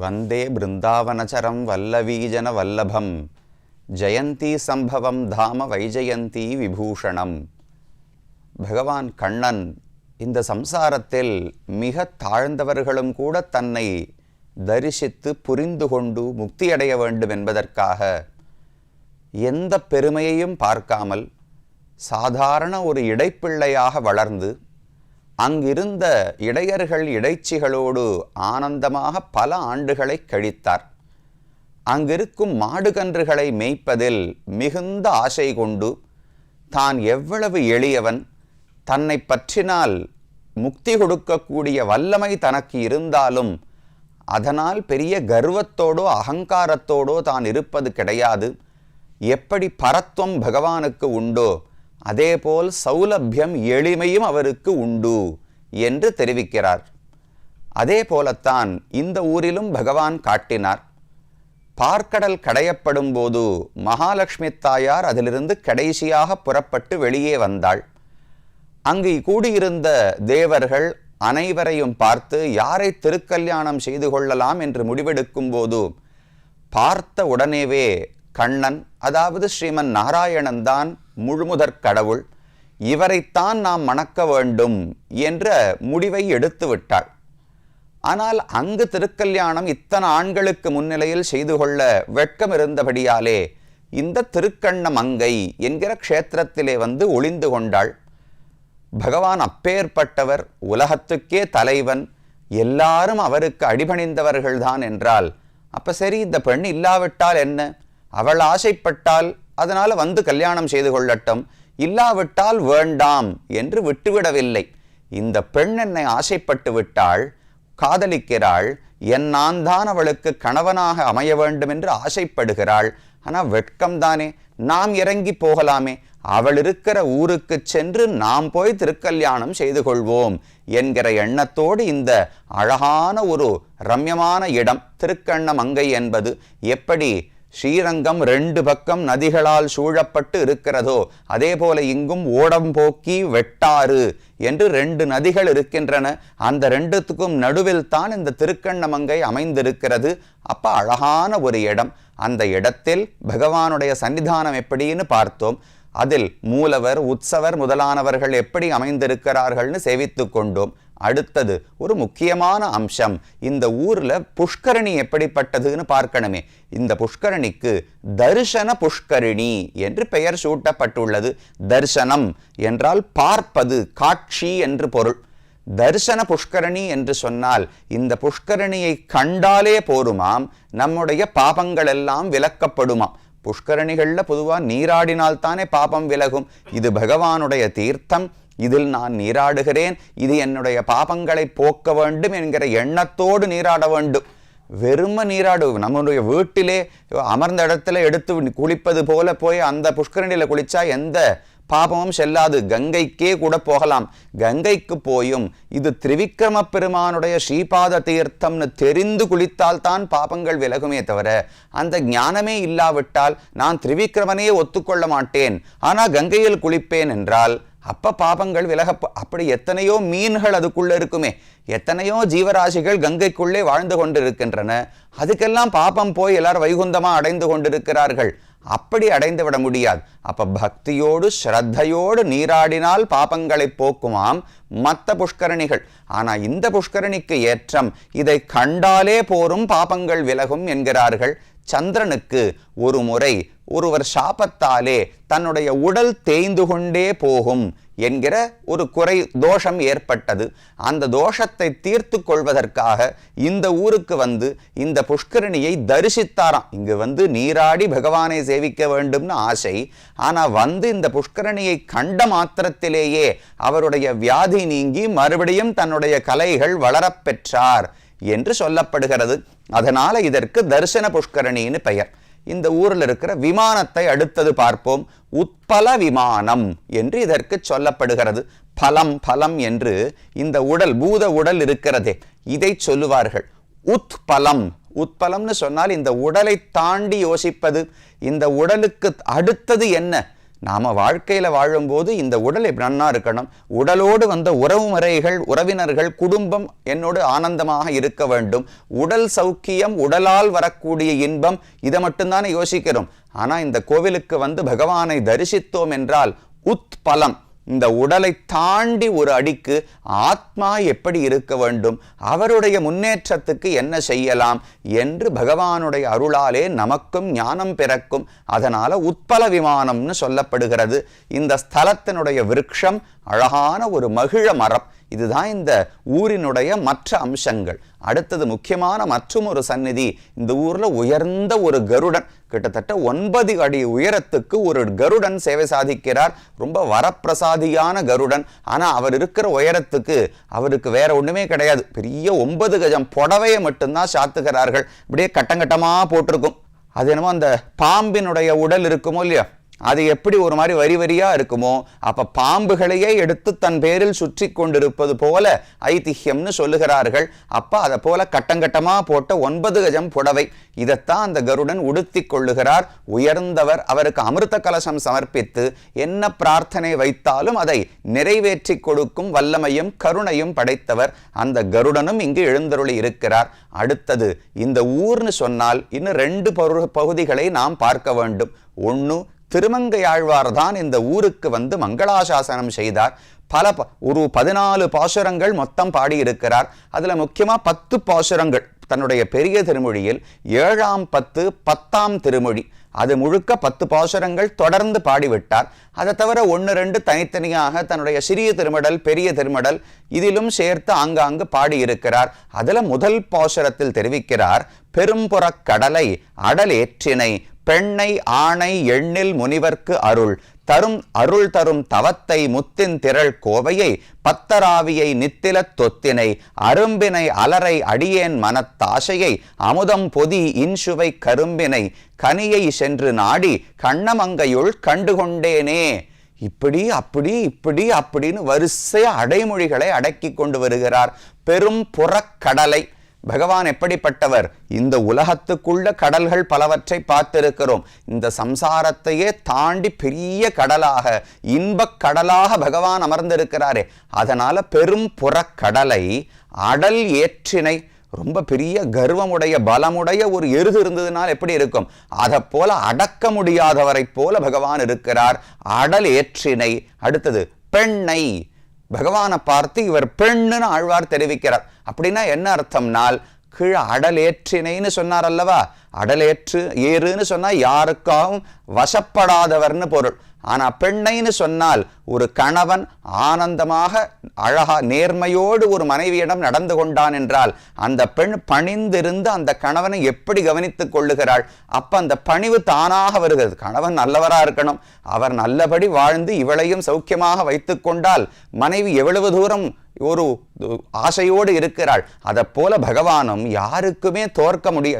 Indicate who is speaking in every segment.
Speaker 1: వందే బృందావనచరం వల్లవీజన వల్లభం జయంతీ సంభవం ధామ వైజయంతీ విభూషణం. பகவான் கண்ணன் இந்த சம்சாரத்தில் மிக தாழ்ந்தவர்களும் கூட தன்னை தரிசித்து புரிந்து கொண்டு முக்தியடைய வேண்டும் என்பதற்காக எந்த பெருமையையும் பார்க்காமல் சாதாரண ஒரு இடைப்பிள்ளையாக வளர்ந்து அங்கிருந்த இடையர்கள் இடைச்சிகளோடு ஆனந்தமாக பல ஆண்டுகளை கழித்தார். அங்கிருக்கும் மாடுகன்றுகளை மேய்ப்பதில் மிகுந்த ஆசை கொண்டு தான் எவ்வளவு எளியவன் தன்னை பற்றினால் முக்தி கொடுக்கக்கூடிய வல்லமை தனக்கு இருந்தாலும் அதனால் பெரிய கர்வத்தோடோ அகங்காரத்தோடோ தான் இருப்பது கிடையாது. எப்படி பரத்துவம் பகவானுக்கு உண்டோ அதேபோல் சௌலபியம் எளிமையும் அவருக்கு உண்டு என்று தெரிவிக்கிறார். அதே போலத்தான் இந்த ஊரிலும் பகவான் காட்டினார். பார்க்கடல் கடையப்படும் போது மகாலட்சுமி தாயார் அதிலிருந்து கடைசியாக புறப்பட்டு வெளியே வந்தாள். அங்கு கூடியிருந்த தேவர்கள் அனைவரையும் பார்த்து யாரை திருக்கல்யாணம் செய்து கொள்ளலாம் என்று முடிவெடுக்கும் போது பார்த்த உடனேவே கண்ணன் அதாவது ஸ்ரீமன் நாராயணன் தான் முழுமுதற் கடவுள் இவரைத்தான் நாம் மணக்க வேண்டும் என்ற முடிவை எடுத்து விட்டாள். ஆனால் அங்கு திருக்கல்யாணம் இத்தனை ஆண்களுக்கு முன்னிலையில் செய்து கொள்ள வெட்கம் இருந்தபடியாலே இந்த திருக்கண்ண மங்கை என்கிற க்ஷேத்திரத்திலே வந்து ஒளிந்து கொண்டாள். பகவான் அப்பேற்பட்டவர் உலகத்துக்கே தலைவன் எல்லாரும் அவருக்கு அடிபணிந்தவர்கள்தான் என்றால் அப்ப சரி இந்த பெண் இல்லாவிட்டால் என்ன? அவள் ஆசைப்பட்டால் அதனால வந்து கல்யாணம் செய்து கொள்ளட்டும் இல்லாவிட்டால் வேண்டாம் என்று விட்டுவிடவில்லை. இந்த பெண் என்னை ஆசைப்பட்டு விட்டாள் காதலிக்கிறாள் என் நான் தான் அவளுக்கு கணவனாக அமைய வேண்டும் என்று ஆசைப்படுகிறாள். ஆனால் வெட்கம்தானே நாம் இறங்கி போகலாமே அவள் இருக்கிற ஊருக்கு சென்று நாம் போய் திருக்கல்யாணம் செய்து கொள்வோம் என்கிற எண்ணத்தோடு இந்த அழகான ஒரு ரம்யமான இடம் திருக்கண்ண மங்கை என்பது எப்படி ஸ்ரீரங்கம் ரெண்டு பக்கம் நதிகளால் சூழப்பட்டு இருக்கிறதோ அதே போல இங்கும் ஓடம் போக்கி வெட்டாறு என்று ரெண்டு நதிகள் இருக்கின்றன. அந்த ரெண்டுத்துக்கும் நடுவில் தான் இந்த திருக்கண்ணமங்கை அமைந்திருக்கிறது. அப்ப அழகான ஒரு இடம். அந்த இடத்தில் பகவானுடைய சன்னிதானம் எப்படின்னு பார்த்தோம். அதில் மூலவர் உற்சவர் முதலானவர்கள் எப்படி அமைந்திருக்கிறார்கள்னு சேவித்து கொண்டோம். அடுத்தது ஒரு முக்கியமான அம்சம். இந்த ஊர்ல புஷ்கரணி எப்படிப்பட்டதுன்னு பார்க்கணுமே. இந்த புஷ்கரணிக்கு தரிசன புஷ்கரிணி என்று பெயர் சூட்டப்பட்டுள்ளது. தரிசனம் என்றால் பார்ப்பது காட்சி என்று பொருள். தரிசன புஷ்கரணி என்று சொன்னால் இந்த புஷ்கரணியை கண்டாலே போருமாம் நம்முடைய பாபங்கள் எல்லாம் விலக்கப்படுமாம் புஷ்கரணிகளில் பொதுவாக நீராடினால்தானே பாபம் விலகும். இது பகவானுடைய தீர்த்தம். இதில் நான் நீராடுகிறேன். இது என்னுடைய பாபங்களை போக்க வேண்டும் என்கிற எண்ணத்தோடு நீராட வேண்டும். வெறும நீராடு. நம்முடைய வீட்டிலே அமர்ந்த இடத்துல எடுத்து குளிப்பது போல போய் அந்த புஷ்கரணியில் குளிச்சா எந்த பாபமும் செல்லாது. கங்கைக்கே கூட போகலாம். கங்கைக்கு போயும். இது திரிவிக்ரம பெருமானுடைய ஸ்ரீபாத தீர்த்தம்னு தெரிந்து குளித்தால்தான் பாபங்கள் விலகுமே தவிர அந்த ஞானமே இல்லாவிட்டால் நான் திரிவிக்ரமனையே ஒத்துக்கொள்ள மாட்டேன். ஆனால் கங்கையில் குளிப்பேன் என்றால் அப்போ பாபங்கள் விலக அப்படி எத்தனையோ மீன்கள் அதுக்குள்ளே இருக்குமே. எத்தனையோ ஜீவராசிகள் கங்கைக்குள்ளே வாழ்ந்து கொண்டிருக்கின்றன. அதுக்கெல்லாம் பாபம் போய் எல்லாரும் வைகுந்தமாக அடைந்து கொண்டிருக்கிறார்கள். அப்படி அடைந்து விட முடியாது. அப்போ பக்தியோடு ஸ்ரத்தையோடு நீராடினால் பாபங்களை போக்குமாம் மற்ற புஷ்கரணிகள். ஆனால் இந்த புஷ்கரணிக்கு ஏற்றம் இதை கண்டாலே போரும் பாபங்கள் விலகும் என்கிறார்கள். சந்திரனுக்கு ஒரு முறை ஒருவர் சாபத்தாலே தன்னுடைய உடல் தேய்ந்து கொண்டே போகும் என்கிற ஒரு குறை தோஷம் ஏற்பட்டது. அந்த தோஷத்தை தீர்த்து கொள்வதற்காக இந்த ஊருக்கு வந்து இந்த புஷ்கரணியை தரிசித்தாராம். இங்கு வந்து நீராடி பகவானை சேவிக்க வேண்டும்னு ஆசை. ஆனால் வந்து இந்த புஷ்கரணியை கண்ட மாத்திரத்திலேயே அவருடைய வியாதி நீங்கி மறுபடியும் தன்னுடைய கலைகள் வளரப்பெற்றார் என்று சொல்லப்படுகிறது. அதனால இதற்கு தரிசன புஷ்கரணின்னு பெயர். இந்த ஊரில் இருக்கிற விமானத்தை அடுத்தது பார்ப்போம். உட்பல விமானம் என்று இதற்கு சொல்லப்படுகிறது. பலம் பலம் என்று இந்த உடல் பூத உடல் இருக்கிறதே இதை சொல்லுவார்கள். உத்பலம் உட்பலம்னு சொன்னால் இந்த உடலை தாண்டி யோசிப்பது இந்த உடலுக்கு அடுத்தது என்ன? நாம் வாழ்க்கையில் வாழும்போது இந்த உடல் எப்படி நன்னா இருக்கணும்? உடலோடு வந்த உறவு முறைகள் உறவினர்கள் குடும்பம் என்னோடு ஆனந்தமாக இருக்க வேண்டும். உடல் சௌக்கியம் உடலால் வரக்கூடிய இன்பம் இதை மட்டும்தானே யோசிக்கிறோம். ஆனால் இந்த கோவிலுக்கு வந்து பகவானை தரிசித்தோம் என்றால் உத்பலம் இந்த உடலை தாண்டி ஒரு அடிக்கு ஆத்மா எப்படி இருக்க வேண்டும்? அவருடைய முன்னேற்றத்துக்கு என்ன செய்யலாம்? என்று பகவானுடைய அருளாலே நமக்கும் ஞானம் பிறக்கும். அதனால் உட்பல விமானம்னு சொல்லப்படுகிறது. இந்த ஸ்தலத்தினுடைய விருட்சம் அழகான ஒரு மகிழ மரம். இதுதான் இந்த ஊரினுடைய மற்ற அம்சங்கள். அடுத்தது முக்கியமான மற்றும் ஒரு சந்நிதி. இந்த ஊரில் உயர்ந்த ஒரு கருடன். கிட்டத்தட்ட ஒன்பது அடி உயரத்துக்கு ஒரு கருடன் சேவை சாதிக்கிறார். ரொம்ப வரப்பிரசாதியான கருடன். ஆனால் அவர் இருக்கிற உயரத்துக்கு அவருக்கு வேற ஒன்றுமே கிடையாது. பெரிய ஒன்பது கஜம் புடவையை மட்டும்தான் சாத்துகிறார்கள். இப்படியே கட்டங்கட்டமாக போட்டிருக்கும். அது என்னமோ அந்த பாம்பினுடைய உடல் இருக்குமோ இல்லையா? அது எப்படி ஒரு மாதிரி வரி வரியாக இருக்குமோ அப்போ பாம்புகளையே எடுத்து தன் பேரில் சுற்றி கொண்டிருப்பது போல ஐதிஹ்யம்னு சொல்லுகிறார்கள். அப்போ அதை போல கட்டங்கட்டமாக போட்ட ஒன்பது கஜம் புடவை. இதைத்தான் அந்த கருடன் உடுத்தி கொள்ளுகிறார். உயர்ந்தவர் அவருக்கு அமிர்த கலசம் சமர்ப்பித்து என்ன பிரார்த்தனை வைத்தாலும் அதை நிறைவேற்றி கொடுக்கும் வல்லமையும் கருணையும் படைத்தவர் அந்த கருடனும் இங்கு எழுந்தருளி இருக்கிறார். அடுத்தது இந்த ஊர்னு சொன்னால் இன்னும் ரெண்டு பகுதிகளை நாம் பார்க்க வேண்டும். ஒன்று திருமங்கையாழ்வார் தான் இந்த ஊருக்கு வந்து மங்களாசாசனம் செய்தார். பல ஒரு பதினாலு பாசுரங்கள் மொத்தம் பாடியிருக்கிறார். அதில் முக்கியமாக பத்து பாசுரங்கள். தன்னுடைய பெரிய திருமொழியில் ஏழாம் பத்து பத்தாம் திருமொழி. அது முழுக்க பத்து பாசுரங்கள் தொடர்ந்து பாடிவிட்டார். அதை தவிர ஒன்று ரெண்டு தனித்தனியாக தன்னுடைய சிறிய திருமடல் பெரிய திருமடல் இதிலும் சேர்த்து ஆங்காங்கு பாடியிருக்கிறார். அதில் முதல் பாசுரத்தில் தெரிவிக்கிறார் பெரும்புறக் கடலை அடல் ஏற்றினை பெண்ணை ஆணை எண்ணில் முனிவர்க்கு அருள். தரும் அருள் தரும் தவத்தை முத்தின் திரள் கோவையை பத்தராவியை நித்திலத் தொத்தினை. அரும்பினை அலரை அடியேன் மனத்தாசையை அமுதம் பொதி இன்சுவை கரும்பினை. கனியை சென்று நாடி கண்ணமங்கையுள் கண்டுகொண்டேனே. இப்படி அப்படி இப்படி அப்படின்னு வரிசை அடைமொழிகளை அடக்கி கொண்டு வருகிறார். பெரும் புறக்கடலை. பகவான் எப்படிப்பட்டவர்? இந்த உலகத்துக்குள்ள கடல்கள் பலவற்றை பார்த்திருக்கிறோம். இந்த சம்சாரத்தையே தாண்டி பெரிய கடலாக இன்பக் கடலாக பகவான் அமர்ந்திருக்கிறாரே. அதனால பெரும் புறக்கடலை அடல் ஏற்றினை ரொம்ப பெரிய கர்வமுடைய பலமுடைய ஒரு எருது இருந்ததுனால் எப்படி இருக்கும்? அதை போல அடக்க முடியாதவரை போல பகவான் இருக்கிறார். அடல் ஏற்றினை அடுத்தது பெண்ணை. பகவானை பார்த்து இவர் பெண்ணுன்னு ஆழ்வார் தெரிவிக்கிறார். அப்படின்னா என்ன அர்த்தம்னால் கீழே அடலேற்றினைன்னு சொன்னார் அல்லவா அடலேற்று ஏறுன்னு சொன்னால் யாருக்காகவும் வசப்படாதவர்னு பொருள். ஆனால் பெண்ணைன்னு சொன்னால் ஒரு கணவன் ஆனந்தமாக அழகா நேர்மையோடு ஒரு மனைவியிடம் நடந்து கொண்டான் என்றால் அந்த பெண் பணிந்திருந்து அந்த கணவனை எப்படி கவனித்துக் கொள்ளுகிறாள்? அப்ப அந்த பணிவு தானாக வருகிறது. கணவன் நல்லவராக இருக்கணும். அவர் நல்லபடி வாழ்ந்து இவளையும் சௌக்கியமாக வைத்து கொண்டால் மனைவி எவ்வளவு தூரம் ஒரு ஆசையோடு இருக்கிறாள். அதை போல பகவானும் யாருக்குமே தோற்க முடிய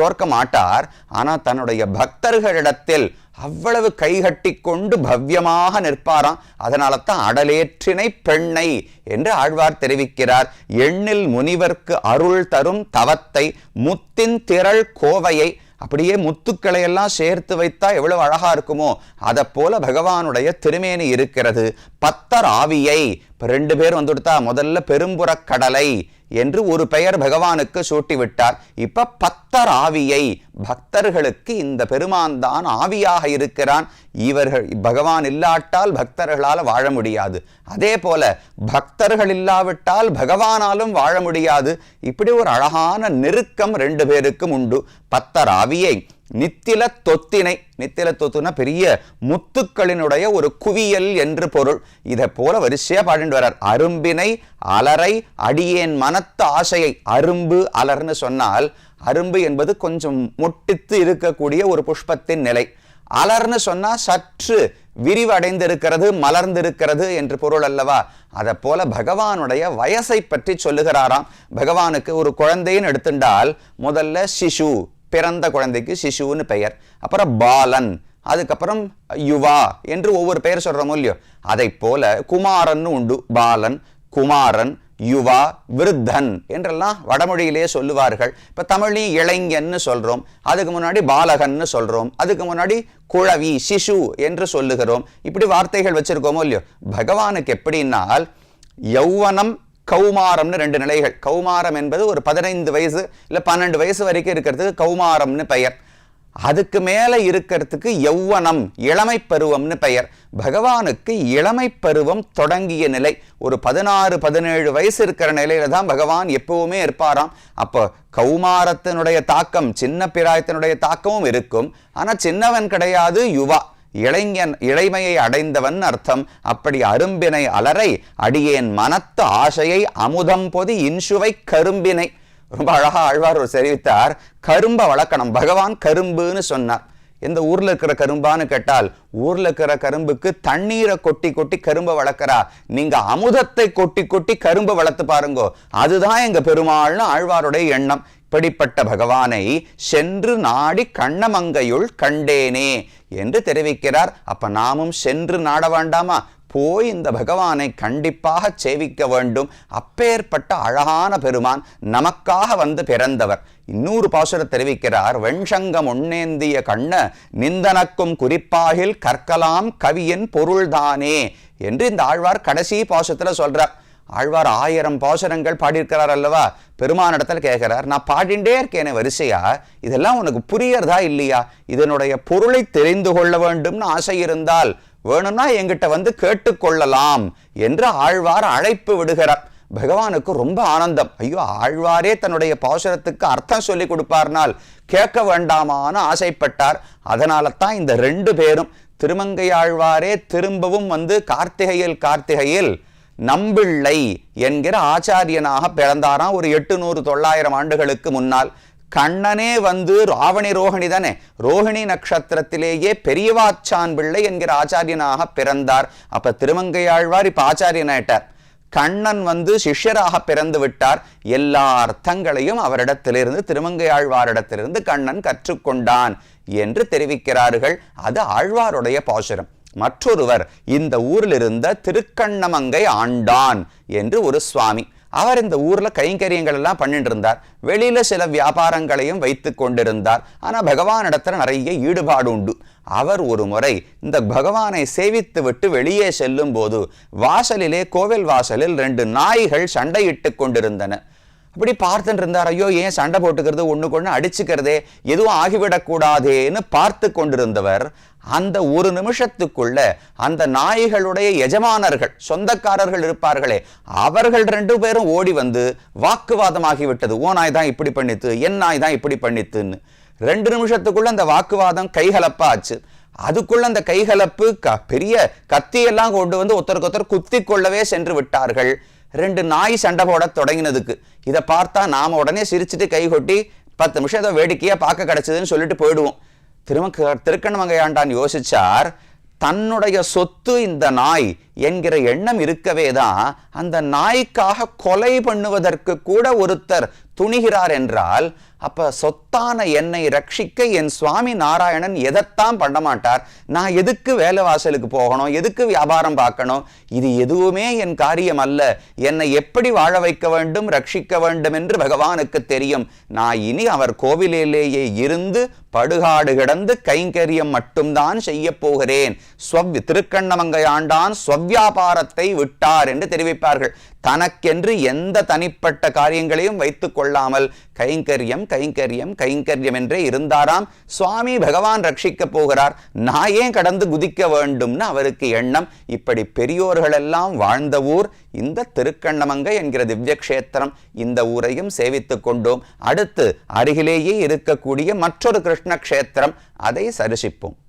Speaker 1: தோற்க மாட்டார். ஆனால் தன்னுடைய பக்தர்களிடத்தில் அவ்வளவு கைகட்டி கொண்டு பவ்யமாக நிற்பாராம். அதனால தான் அடலேற்றினை பெண்ணை என்று ஆழ்வார் தெரிவிக்கிறார். எண்ணில் முனிவர்க்கு அருள் தரும் தவத்தை முத்தின் திரள் கோவையை அப்படியே முத்துக்களை எல்லாம் சேர்த்து வைத்தா எவ்வளவு அழகா இருக்குமோ? அதை போல பகவானுடைய திருமேனி இருக்கிறது. பத்தர் ஆவியை. இப்ப ரெண்டு பேர் வந்துடுத்தா முதல்ல பெரும்புறக் கடலை என்று ஒரு பெயர் பகவானுக்கு சூட்டிவிட்டார். இப்ப பத்தர் ஆவியை பக்தர்களுக்கு இந்த பெருமான் தான் ஆவியாக இருக்கிறான். இவர்கள் பகவான் இல்லாட்டால் பக்தர்களால் வாழ முடியாது. அதே போல பக்தர்கள் இல்லாவிட்டால் பகவானாலும் வாழ முடியாது. இப்படி ஒரு அழகான நெருக்கம் ரெண்டு பேருக்கும் உண்டு. பத்தர் ஆவியை நித்தில தொத்தினை. நித்தில தொத்துனா பெரிய முத்துக்களினுடைய ஒரு குவியல் என்று பொருள். இதை போல வரிசையா பாடிட்டு வர்றார். அரும்பினை அலரை அடியேன் மனத்து ஆசையை அரும்பு அலர்னு சொன்னால் அரும்பு என்பது கொஞ்சம் முட்டித்து இருக்கக்கூடிய ஒரு புஷ்பத்தின் நிலை. அலர்னு சொன்னா சற்று விரிவடைந்திருக்கிறது மலர்ந்திருக்கிறது என்று பொருள் அல்லவா? அதை போல பகவானுடைய வயசை பற்றி சொல்லுகிறாராம். பகவானுக்கு ஒரு குழந்தைன்னு எடுத்துட்டால் முதல்ல சிசு பிறந்த குழந்தைக்கு சிசுன்னு பெயர். அப்புறம் பாலன் அதுக்கப்புறம் யுவா என்று ஒவ்வொரு பெயர் சொல்கிறோமோ இல்லையோ? அதை போல குமாரன் உண்டு பாலன் குமாரன் யுவா விருத்தன் என்றெல்லாம் வடமொழியிலே சொல்லுவார்கள். இப்போ தமிழ்லையும் இளைஞன்னு சொல்கிறோம் அதுக்கு முன்னாடி பாலகன்னு சொல்கிறோம் அதுக்கு முன்னாடி குழவி சிசு என்று சொல்லுகிறோம். இப்படி வார்த்தைகள் வச்சுருக்கோமோ இல்லையோ? பகவானுக்கு எப்படின்னால் யௌவனம் கௌமாரம்னு ரெண்டு நிலைகள். கௌமாரம் என்பது ஒரு பதினைந்து வயசு இல்லை பன்னெண்டு வயசு வரைக்கும் இருக்கிறதுக்கு கௌமாரம்னு பெயர். அதுக்கு மேலே இருக்கிறதுக்கு யௌவனம் இளமை பருவம்னு பெயர். பகவானுக்கு இளமை பருவம் தொடங்கிய நிலை. ஒரு பதினாறு பதினேழு வயசு இருக்கிற நிலையில தான் பகவான் எப்பவுமே இருப்பாராம். அப்போ கௌமாரத்தினுடைய தாக்கம் சின்ன பிராயத்தினுடைய தாக்கமும் இருக்கும். ஆனால் சின்னவன் கிடையாது யுவா. இளைஞன் இளைமையை அடைந்தவன் அர்த்தம். அப்படி அரும்பினை அலரை அடியேன் மனத்து ஆசையை அமுதம் பொதி இன்சுவை கரும்பினை. ரொம்ப அழகா ஆழ்வார் ஒரு தெரிவித்தார் கரும்பை வளர்க்கணும் பகவான் கரும்புன்னு சொன்னார். எந்த ஊர்ல இருக்கிற கரும்பான்னு கேட்டால் ஊர்ல இருக்கிற கரும்புக்கு தண்ணீரை கொட்டி கொட்டி கரும்பை வளர்க்கறா? நீங்க அமுதத்தை கொட்டி கொட்டி கரும்பை வளர்த்து பாருங்கோ. அதுதான் எங்க பெருமாள்னு ஆழ்வாருடைய எண்ணம். இப்படிப்பட்ட பகவானை சென்று நாடி கண்ணமங்கையுள் கண்டேனே என்று தெரிவிக்கிறார். அப்ப நாமும் சென்று நாட வேண்டாமா? போய் இந்த பகவானை கண்டிப்பாக சேவிக்க வேண்டும். அப்பேற்பட்ட அழகான பெருமான் நமக்காக வந்து பிறந்தவர். இன்னொரு பாசுர தெரிவிக்கிறார் வெண்சங்கம் உண்ணேந்திய கண்ண நிந்தனக்கும் குறிப்பாகில் கற்கலாம் கவியின் பொருள்தானே? என்று இந்த ஆழ்வார் கடைசி பாசத்துல சொல்றார். ஆழ்வார் ஆயிரம் பாசுரங்கள் பாடியிருக்கிறார் அல்லவா? பெருமானிடத்தில் கேட்கிறார் நான் பாடிண்டே இருக்கேனே வரிசையா? இதெல்லாம் உனக்கு புரியறதா இல்லையா? இதனுடைய பொருளை தெரிந்து கொள்ள வேண்டும்னு ஆசை இருந்தால் வேணும்னா எங்கிட்ட வந்து கேட்டுக்கொள்ளலாம் என்று ஆழ்வார் அழைப்பு விடுகிறார். பகவானுக்கு ரொம்ப ஆனந்தம். ஐயோ ஆழ்வாரே தன்னுடைய பாசுரத்துக்கு அர்த்தம் சொல்லி கொடுப்பார்னால் கேட்க வேண்டாமான்னு ஆசைப்பட்டார். அதனால தான் இந்த ரெண்டு பேரும் திருமங்கை ஆழ்வாரே திரும்பவும் வந்து கார்த்திகையில் கார்த்திகையில் நம்பிள்ளை என்கிற ஆச்சாரியனாக பிறந்தாராம் ஒரு எட்டுநூறு தொள்ளாயிரம் ஆண்டுகளுக்கு முன்னால். கண்ணனே வந்து ராவணி ரோஹிணி தானே? ரோஹிணி நட்சத்திரத்திலேயே பெரியவாச்சான் பிள்ளை என்கிற ஆச்சாரியனாக பிறந்தார். அப்ப திருமங்கையாழ்வார் இப்ப ஆச்சாரியனாயிட்டார். கண்ணன் வந்து சிஷ்யராக பிறந்து விட்டார். எல்லா அர்த்தங்களையும் அவரிடத்திலிருந்து திருமங்கையாழ்வாரிடத்திலிருந்து கண்ணன் கற்றுக்கொண்டான் என்று தெரிவிக்கிறார்கள். அது ஆழ்வாருடைய பாசுரம். மற்றொருவர் இந்த ஊரில் இருந்த திருக்கண்ணமங்கை ஆண்டான் என்று ஒரு சுவாமி. அவர் இந்த ஊர்ல கைங்கரியங்கள் எல்லாம் பண்ணிட்டு இருந்தார் வெளியில சில வியாபாரங்களையும் வைத்து கொண்டிருந்தார். ஆனா பகவானிடத்துல நிறைய ஈடுபாடு உண்டு. அவர் ஒரு முறை இந்த பகவானை சேவித்து விட்டு வெளியே செல்லும் போது வாசலிலே கோவில் வாசலில் ரெண்டு நாய்கள் சண்டையிட்டு கொண்டிருந்தன. அப்படி பார்த்துட்டு இருந்தார் ஐயோ ஏன் சண்டை போட்டுக்கிறது? ஒண்ணுக்கு ஒண்ணு அடிச்சுக்கிறதே எதுவும் ஆகிவிடக்கூடாதேன்னு பார்த்து கொண்டிருந்தவர். அந்த ஒரு நிமிஷத்துக்குள்ள அந்த நாய்களுடைய எஜமானர்கள் சொந்தக்காரர்கள் இருப்பார்களே அவர்கள் ரெண்டு பேரும் ஓடி வந்து வாக்குவாதம் ஆகிவிட்டது ஓ நாய் தான் இப்படி பண்ணித்து என் நாய் தான் இப்படி பண்ணித்துன்னு. ரெண்டு நிமிஷத்துக்குள்ள அந்த வாக்குவாதம் கைகலப்பா ஆச்சு அதுக்குள்ள அந்த கைகலப்பு க பெரிய கத்தியெல்லாம் கொண்டு வந்து ஒருத்தருக்கு ஒருத்தர் குத்தி கொள்ளவே சென்று விட்டார்கள். ரெண்டு நாய் சண்டை போட தொடங்கினதுக்கு. இதை பார்த்தா நாம உடனே சிரிச்சுட்டு கை கொட்டி பத்து நிமிஷம் ஏதோ வேடிக்கையாக பார்க்க கிடைச்சதுன்னு சொல்லிட்டு போயிடுவோம். திருமக்க திருக்கண்ணமங்கையாண்டான் யோசிச்சார் தன்னுடைய சொத்து இந்த நாய் என்கிற எண்ணம் இருக்கவே தான் அந்த நாய்க்காக கொலை பண்ணுவதற்கு கூட ஒருத்தர் துணிகிறார் என்றால் அப்ப சொத்தான என்னை ரட்சிக்க என் சுவாமி நாராயணன் எதைத்தான் பண்ண மாட்டார்? நான் எதுக்கு வேலை வாசலுக்கு போகணும்? எதுக்கு வியாபாரம் பார்க்கணும்? இது எதுவுமே என் காரியம் அல்ல. என்னை எப்படி வாழ வைக்க வேண்டும் ரட்சிக்க வேண்டும் என்று பகவானுக்கு தெரியும். நான் இனி அவர் கோவிலிலேயே இருந்து படுகாடு கிடந்து கைங்கரியம் மட்டும்தான் செய்ய போகிறேன். ஸ்வவ் திருக்கண்ணமங்கை ஆண்டான் ஸ்வவ்யாபாரத்தை விட்டார் என்று தெரிவிப்பார்கள். தனக்கென்று எந்த தனிப்பட்ட காரியங்களையும் வைத்துக் கொள்ளாமல் கைங்கரியம் கைங்கரியம் கைங்கரியம் என்றே இருந்தாராம். சுவாமி பகவான் ரட்சிக்க போகிறார். நான் ஏன் கடந்து குதிக்க வேண்டும்னு அவருக்கு எண்ணம். இப்படி பெரியோர்களெல்லாம் வாழ்ந்த ஊர். இந்த திருக்கண்ணமங்கை என்கிற திவ்யக்ஷேத்திரம் இந்த ஊரையும் சேவித்து கொண்டோம். அடுத்து அருகிலேயே இருக்கக்கூடிய மற்றொரு கிருஷ்ண கஷேத்திரம் அதை சரிசிப்போம்.